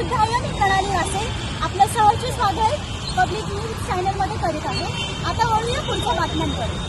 बुद्धाय प्रणाली वासे आपलं सहर्ष स्वागत पब्लिक न्यूज चॅनलमध्ये करीत आहे. आता वळूया पुढच्या बातम्यांकडे.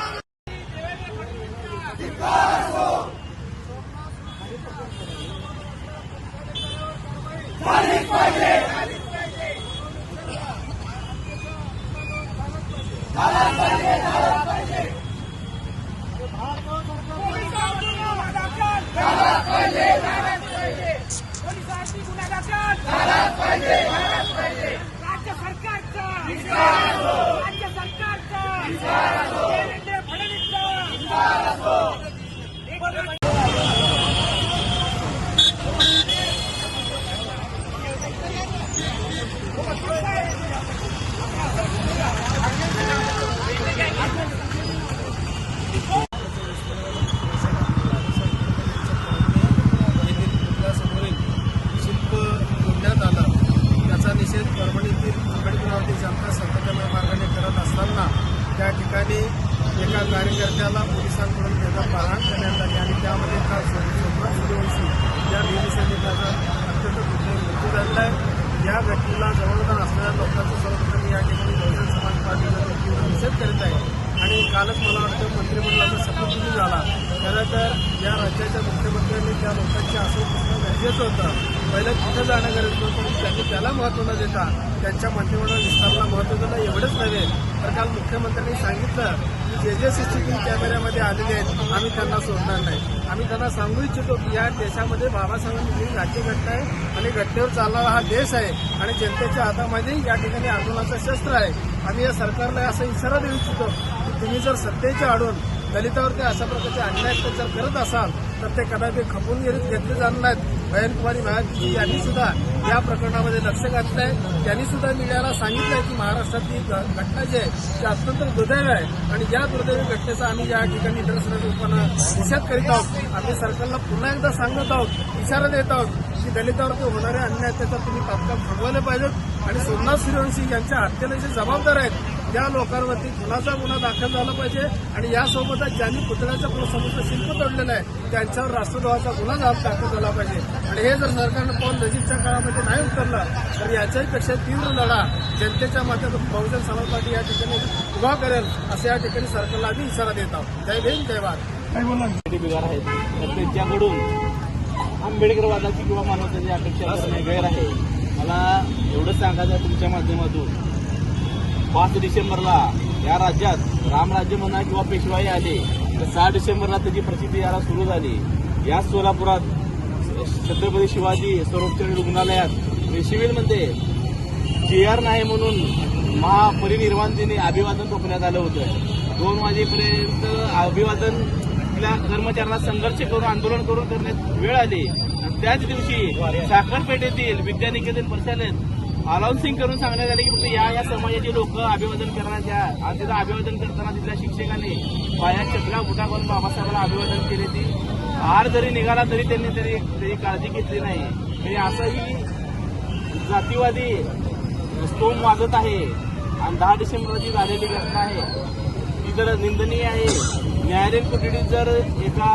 सत्य को टकराएगा स्वतःवर हल्ला करणाऱ्या पोलीस अधिकाऱ्यांचा पोलिसांची गुन्हा दाखल झालाच पाहिजे झालाच पाहिजे पोलिसांची गुन्हा दाखल झालाच पाहिजे झालाच पाहिजे राज्य सरकारचा राज्य सरकारचा देवेंद्र फडणवीसचा पुतळ्यासमोरील शिल्प तोडण्यात आलं त्याचा निषेध परभणीतील आंबेडकरावरती जनता संघटना मार्गाने करत असताना त्या ठिकाणी एका कार्यकर्त्याला पोलिसांकडून त्याचा मारहाण करण्यात आली आणि त्यामध्ये काल सोमनाथ सूर्यवंशी या भीमसैनिकाचा अत्यंत दुर्दैवी मृत्यू झालेला आहे. या घटनेला जबाबदार असणाऱ्या लोकांचं सर्वप्रथम या ठिकाणी बहुजन समाज पार्टीचा तीव्र निषेध करीत आहे. आणि कालच मला वाटतं मंत्रिमंडळाचा शपथविधी झाला? खरं तर या राज्याच्या मुख्यमंत्र्यांनी त्या लोकांची असं गरजेचं होतं. पहिलं तिथं जाणं गरजेचं होतं त्यांनी त्याला महत्त्व न देता त्यांच्या मंत्रिमंडळ विस्ताराला महत्त्व दिलं एवढंच नव्हे तर काल मुख्यमंत्र्यांनी सांगितलं की जे जे सीसीटीव्ही कॅमेऱ्यामध्ये आलेले आहेत आम्ही त्यांना सोडणार नाही. आम्ही त्यांना सांगू इच्छितो की या देशामध्ये बाबासाहेबांनी राज्य घटना आहे आणि घटनेवर चालणारा हा देश आहे आणि जनतेच्या हातामध्ये या ठिकाणी आंदोलनाचं शस्त्र आहे. आम्ही या सरकारला असा इशारा देऊ इच्छितो की तुम्ही जर सत्तेच्या आडून दलितावरती अशा प्रकारचे अन्याय अत्याचार करत असाल तर ते कदापि खपून घेत घेतले जाणार नाहीत. बयनकुमारी महाजी यांनी सुद्धा या प्रकरणामध्ये लक्ष घातलं आहे त्यांनी सुद्धा मीडियाला सांगितलं आहे की महाराष्ट्रातली घटना जी आहे ती अत्यंत दुर्दैव आहे. आणि या दुर्दैवी घटनेचा आम्ही या ठिकाणी निदर्शनाच्या रूपानं निषेध करीत आहोत. आम्ही सरकारला पुन्हा एकदा सांगत आहोत इशारा देत आहोत की दलितावरती होणारे अन्याय अत्याचार तुम्ही तात्काळ थांबवले पाहिजेत. आणि सोमनाथ सूर्यवंशी यांच्या हत्येला जे जबाबदार आहेत त्या लोकांवरती खुनाचा गुन्हा दाखल झाला पाहिजे आणि यासोबतच ज्यांनी पुतळ्याच्या समोरचं शिल्प तोडलेलं आहे त्यांच्यावर राष्ट्रद्रोहाचा गुन्हा दाखल झाला पाहिजे. आणि हे जर सरकारनं पाऊल नजीकच्या काळामध्ये नाही उतरलं तर याच्याही पेक्षा तीव्र लढा जनतेच्या माध्यमातून बहुजन समाज पार्टी या ठिकाणी उभा करेल असं या ठिकाणी सरकारला आम्ही इशारा देत आहोत. जय भीम जय भारत. ते बिगार आहेत. तर त्यांच्याकडून आंबेडकरवादाची किंवा मानवतेची अपेक्षा गैर आहे. मला एवढंच सांगायचं आहे तुमच्या माध्यमातून. पाच डिसेंबरला या राज्यात रामराज्य म्हणा किंवा पेशवाई आले तर सहा डिसेंबरला त्याची प्रसिद्धी याला सुरू झाली. याच सोलापुरात छत्रपती शिवाजी सर्वोपचारी रुग्णालयात शिविरमध्ये जे आर नाही म्हणून महापरिनिर्वाण दिनी अभिवादन रोखण्यात आलं होतं. दोन वाजेपर्यंत अभिवादन कर्मचाऱ्यांना संघर्ष करून आंदोलन करून करण्यात वेळ आली. आणि त्याच दिवशी साखरपेठेतील विद्यानिकेतन परिषदेत अनाउन्सिंग करून सांगण्यात आले की फक्त या या समाजाची लोक अभिवादन करण्यात या आणि तिथं अभिवादन करताना तिथल्या शिक्षकांनी पाया चपला बुटा करून बाबासाहेबांना अभिवादन केले ती. हार जरी निघाला तरी त्यांनी तरी तरी काळजी घेतली नाही. म्हणजे असंही जातीवादी स्तोम वाजत आहे. आणि दहा डिसेंबरची झालेली घटना आहे ती जर निंदनीय आहे. न्यायालयीन कोठडीत जर एका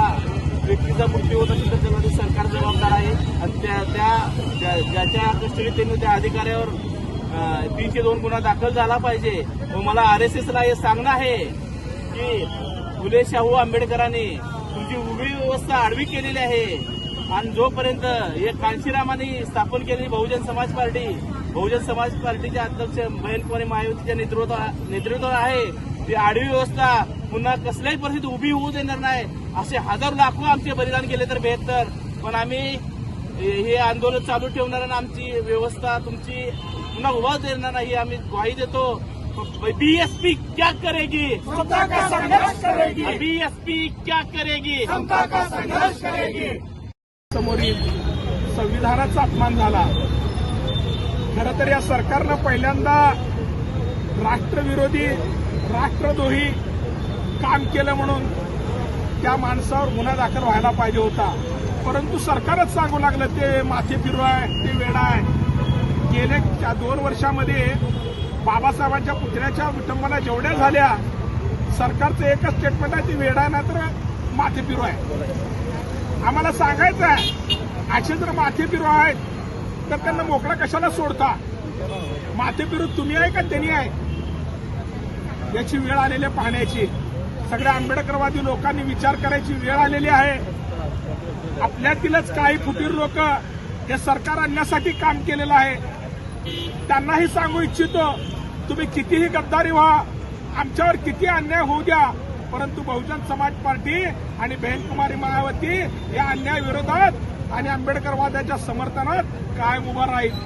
व्यक्तीचा मृत्यू होत असेल तर त्यासाठी सरकार जबाबदार आहे. आणि त्या त्या ज्या- ज्याच्या कस्टडीत त्यांनी त्या अधिकाऱ्यावर तीनशे दोन गुन्हा दाखल झाला पाहिजे. व मला आर एस एसला हे सांगणं आहे की फुले शाहू आंबेडकरांनी तुमची उभी व्यवस्था आडवी केलेली आहे. आणि जोपर्यंत हे कांशीरामाने स्थापन केलेली बहुजन समाज पार्टी बहुजन समाज पार्टीचे अध्यक्ष महेश कुमारी महायुतीच्या नेतृत्व नेतृत्व आहे ती आडवी व्यवस्था पुन्हा कसल्याही परिस्थितीत उभी होऊ देणार नाही. असे हजारो लाखो आमचे बलिदान केले तर बेहतर पण आम्ही हे आंदोलन चालू ठेवणार आणि आमची व्यवस्था तुमची पुन्हा उभा देणार नाही आम्ही ग्वाही देतो. बीएसपी क्या करेगी? समता का संघर्ष करेगी? बीएसपी क्या करेगी? समता का संघर्ष करेगी? समोरील संविधानाचा अपमान झाला. खरं तर या सरकारनं पहिल्यांदा राष्ट्रविरोधी राष्ट्रद्रोही काम केलं म्हणून त्या माणसावर गुन्हा दाखल व्हायला पाहिजे होता. परंतु सरकारच सांगू लागलं ते माथे फिरू आहे ते वेडा आहे गेल्या दोन वर्षामध्ये बाबासाहेबांच्या पुतण्याच्या विटंबना जेवढ्या झाल्या सरकारचं एकच स्टेटमेंट आहे ती वेडा आहे ना तर माथे फिरू आहे आम्हाला सांगायचं आहे असे जर माथे फिरू आहेत तर त्यांना मोकळा कशाला सोडता? माथे फिरू तुम्ही आहे का त्यांनी आहे? याची वेळ आलेली आहे पाहण्याची. सगळ्या आंबेडकरवादी लोकांनी विचार करायची वेळ आलेली आहे. आपल्यातीलच काही फुटीर लोक हे सरकार आणण्यासाठी काम केलेलं आहे. त्यांनाही सांगू इच्छितो तुम्ही कितीही गद्दारी व्हा आमच्यावर किती अन्याय होऊ द्या परंतु बहुजन समाज पार्टी आणि बहनकुमारी मायावती या अन्यायाविरोधात आणि आंबेडकरवादाच्या समर्थनात कायम उभा राहील.